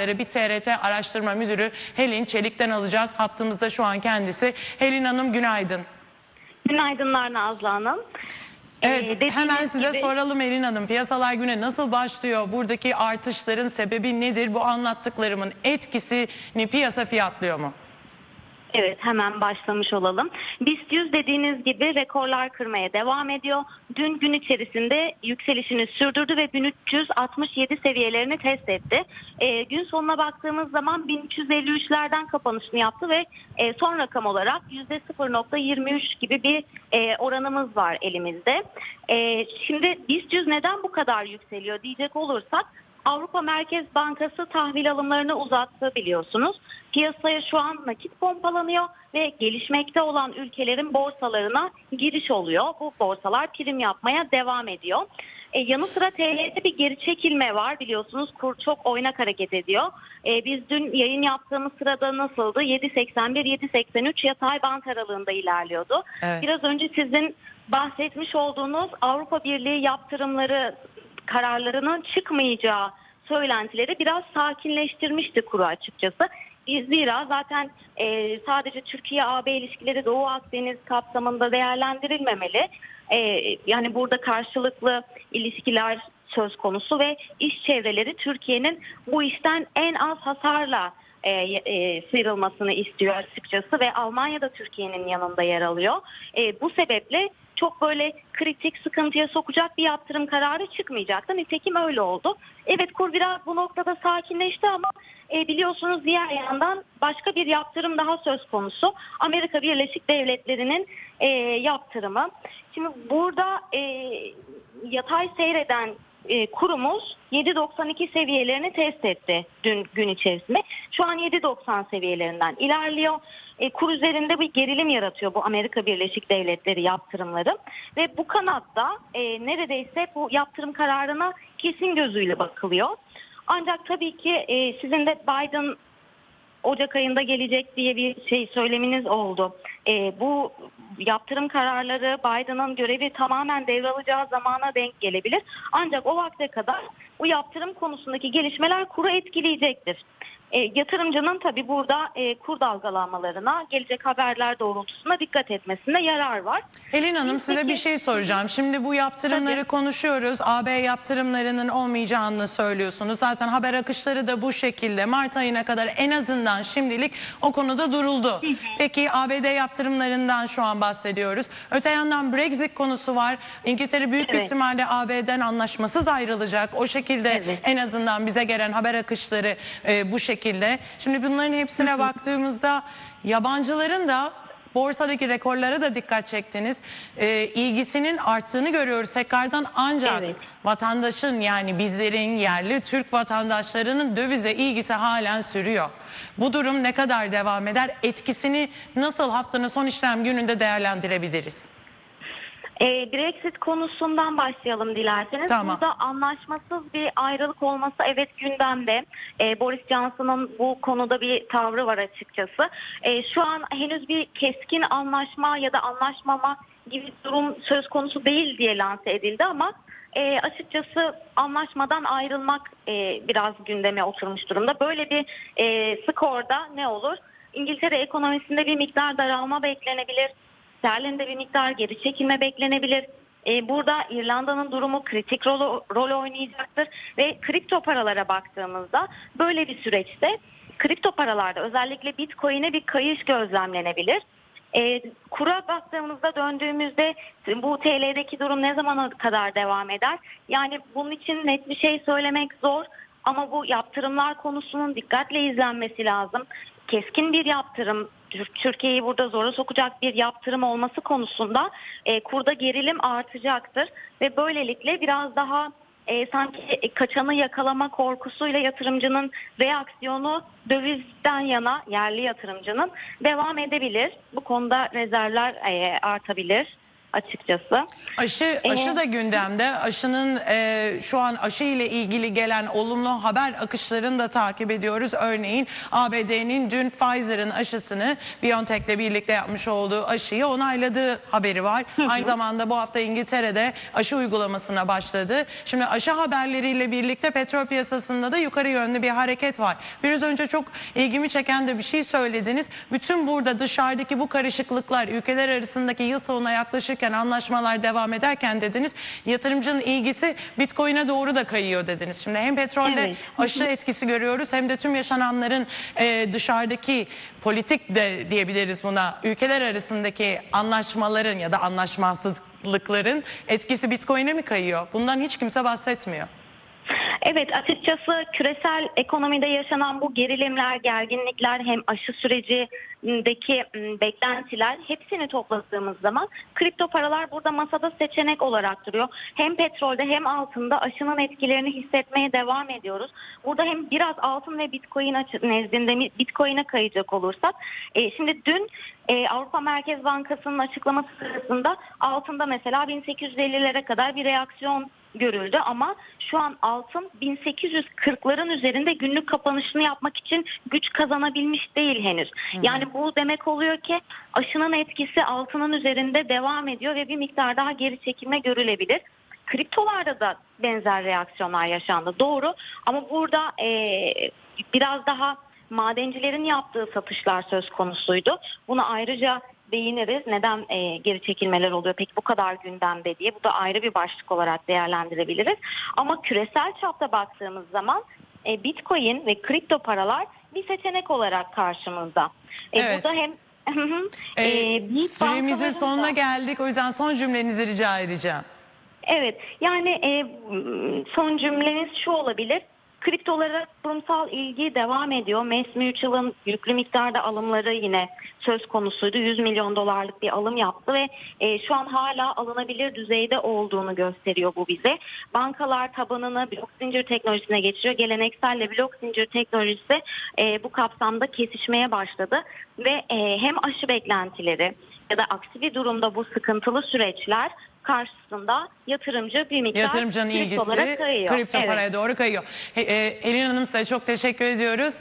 olayları bir TRT araştırma müdürü Helin Çelik'ten alacağız. Hattımızda şu an kendisi. Helin Hanım günaydın. Günaydınlar Nazlı Hanım. Evet, Ee, hemen size gibi- soralım Elin Hanım. Piyasalar güne nasıl başlıyor? Buradaki artışların sebebi nedir? Bu anlattıklarımın etkisini piyasa fiyatlıyor mu? Evet hemen başlamış olalım. BIST 100 dediğiniz gibi rekorlar kırmaya devam ediyor. Dün gün içerisinde yükselişini sürdürdü ve 1367 seviyelerini test etti. Ee, gün sonuna baktığımız zaman 1353'lerden kapanışını yaptı ve e, son rakam olarak %0.23 gibi bir e, oranımız var elimizde. E, şimdi BIST 100 neden bu kadar yükseliyor diyecek olursak Avrupa Merkez Bankası tahvil alımlarını uzattı biliyorsunuz. Piyasaya şu an nakit pompalanıyor ve gelişmekte olan ülkelerin borsalarına giriş oluyor. Bu borsalar prim yapmaya devam ediyor. E, yanı sıra TL'de bir geri çekilme var biliyorsunuz kur çok oynak hareket ediyor. E, biz dün yayın yaptığımız sırada nasıldı? 7.81-7.83 yatay bant aralığında ilerliyordu. Evet. Biraz önce sizin bahsetmiş olduğunuz Avrupa Birliği yaptırımları kararlarının çıkmayacağı söylentileri biraz sakinleştirmişti kuru açıkçası. Zira zaten e, sadece Türkiye-AB ilişkileri Doğu Akdeniz kapsamında değerlendirilmemeli. E, yani burada karşılıklı ilişkiler söz konusu ve iş çevreleri Türkiye'nin bu işten en az hasarla e, e, sıyrılmasını istiyor açıkçası ve Almanya da Türkiye'nin yanında yer alıyor. E, bu sebeple çok böyle kritik sıkıntıya sokacak bir yaptırım kararı çıkmayacaktı. Nitekim öyle oldu. Evet kur biraz bu noktada sakinleşti ama e, biliyorsunuz diğer yandan başka bir yaptırım daha söz konusu. Amerika Birleşik Devletleri'nin e, yaptırımı. Şimdi burada e, yatay seyreden e, kurumuz 7.92 seviyelerini test etti dün gün içerisinde. Şu an 7.90 seviyelerinden ilerliyor. E, kur üzerinde bir gerilim yaratıyor bu Amerika Birleşik Devletleri yaptırımları ve bu kanatta e, neredeyse bu yaptırım kararına kesin gözüyle bakılıyor. Ancak tabii ki e, sizin de Biden Ocak ayında gelecek diye bir şey söyleminiz oldu. E, bu yaptırım kararları Biden'ın görevi tamamen devralacağı zamana denk gelebilir. Ancak o vakte kadar bu yaptırım konusundaki gelişmeler kuru etkileyecektir. E, yatırımcının tabii burada e, kur dalgalanmalarına gelecek haberler doğrultusunda dikkat etmesinde yarar var. Helin Hanım Biz size bir şey soracağım. Şimdi bu yaptırımları Tabii. konuşuyoruz. AB yaptırımlarının olmayacağını söylüyorsunuz. Zaten haber akışları da bu şekilde. Mart ayına kadar en azından şimdilik o konuda duruldu. Peki ABD yaptırımlarından şu an bahsediyoruz. Öte yandan Brexit konusu var. İngiltere büyük bir Evet. ihtimalle AB'den anlaşmasız ayrılacak. O şekilde Evet. en azından bize gelen haber akışları e, bu şekilde. Şimdi bunların hepsine baktığımızda yabancıların da borsadaki rekorlara da dikkat çektiniz. E, ilgisinin arttığını görüyoruz tekrardan ancak Evet. vatandaşın yani bizlerin yerli Türk vatandaşlarının dövize ilgisi halen sürüyor. Bu durum ne kadar devam eder? Etkisini nasıl haftanın son işlem gününde değerlendirebiliriz? E, Brexit konusundan başlayalım dilerseniz. Tamam. Burada anlaşmasız bir ayrılık olması evet gündemde. E, Boris Johnson'ın bu konuda bir tavrı var açıkçası. E, şu an henüz bir keskin anlaşma ya da anlaşmama gibi durum söz konusu değil diye lanse edildi ama e, açıkçası anlaşmadan ayrılmak e, biraz gündeme oturmuş durumda. Böyle bir e, skorda ne olur? İngiltere ekonomisinde bir miktar daralma beklenebilir. Sterlinde bir miktar geri çekilme beklenebilir. Ee, burada İrlanda'nın durumu kritik rol, rol oynayacaktır ve kripto paralara baktığımızda böyle bir süreçte kripto paralarda özellikle Bitcoin'e bir kayış gözlemlenebilir. Ee, kura baktığımızda döndüğümüzde bu TL'deki durum ne zamana kadar devam eder? Yani bunun için net bir şey söylemek zor ama bu yaptırımlar konusunun dikkatle izlenmesi lazım. Keskin bir yaptırım Tür- Türkiye'yi burada zora sokacak bir yaptırım olması konusunda e, kurda gerilim artacaktır ve böylelikle biraz daha e, sanki kaçanı yakalama korkusuyla yatırımcının reaksiyonu dövizden yana yerli yatırımcının devam edebilir. Bu konuda rezervler e, artabilir. Açıkçası. Aşı, aşı da gündemde. Aşının e, şu an aşı ile ilgili gelen olumlu haber akışlarını da takip ediyoruz. Örneğin ABD'nin dün Pfizer'ın aşısını BioNTech'le birlikte yapmış olduğu aşıyı onayladığı haberi var. Aynı zamanda bu hafta İngiltere'de aşı uygulamasına başladı. Şimdi aşı haberleriyle birlikte petrol piyasasında da yukarı yönlü bir hareket var. Biraz önce çok ilgimi çeken de bir şey söylediniz. Bütün burada dışarıdaki bu karışıklıklar ülkeler arasındaki yıl sonuna yaklaşırken anlaşmalar devam ederken dediniz yatırımcının ilgisi Bitcoin'e doğru da kayıyor dediniz. Şimdi hem petrolde Evet. aşı etkisi görüyoruz hem de tüm yaşananların e, dışarıdaki politik de diyebiliriz buna ülkeler arasındaki anlaşmaların ya da anlaşmazlıkların etkisi Bitcoin'e mi kayıyor? Bundan hiç kimse bahsetmiyor. Evet açıkçası küresel ekonomide yaşanan bu gerilimler, gerginlikler hem aşı sürecindeki m, beklentiler hepsini topladığımız zaman kripto paralar burada masada seçenek olarak duruyor. Hem petrolde hem altında aşının etkilerini hissetmeye devam ediyoruz. Burada hem biraz altın ve bitcoin nezdinde bitcoin'e kayacak olursak e, şimdi dün e, Avrupa Merkez Bankası'nın açıklaması sırasında altında mesela 1850'lere kadar bir reaksiyon görüldü ama şu an altın 1840'ların üzerinde günlük kapanışını yapmak için güç kazanabilmiş değil henüz. Yani bu demek oluyor ki aşının etkisi altının üzerinde devam ediyor ve bir miktar daha geri çekilme görülebilir. Kriptolarda da benzer reaksiyonlar yaşandı doğru ama burada eee, biraz daha madencilerin yaptığı satışlar söz konusuydu. Bunu ayrıca değiniriz. Neden e, geri çekilmeler oluyor peki bu kadar gündemde diye. Bu da ayrı bir başlık olarak değerlendirebiliriz. Ama küresel çapta baktığımız zaman e, Bitcoin ve kripto paralar bir seçenek olarak karşımızda. E, Evet. Burada hem. E, E, süremizin sonuna da- geldik o yüzden son cümlenizi rica edeceğim. Evet yani e, son cümleniz şu olabilir. Kriptolara kurumsal ilgi devam ediyor. Mass Mutual'ın yüklü miktarda alımları yine söz konusuydu. 100 milyon dolarlık bir alım yaptı ve e, şu an hala alınabilir düzeyde olduğunu gösteriyor bu bize. Bankalar tabanını blok zincir teknolojisine geçiriyor. Gelenekselle blok zincir teknolojisi e, bu kapsamda kesişmeye başladı ve e, hem aşı beklentileri ya da aksi bir durumda bu sıkıntılı süreçler karşısında yatırımcı bir miktar Yatırımcının ilgisi kriptolara kayıyor. kripto Evet. paraya doğru kayıyor. He- e, Elin Hanım size çok teşekkür ediyoruz.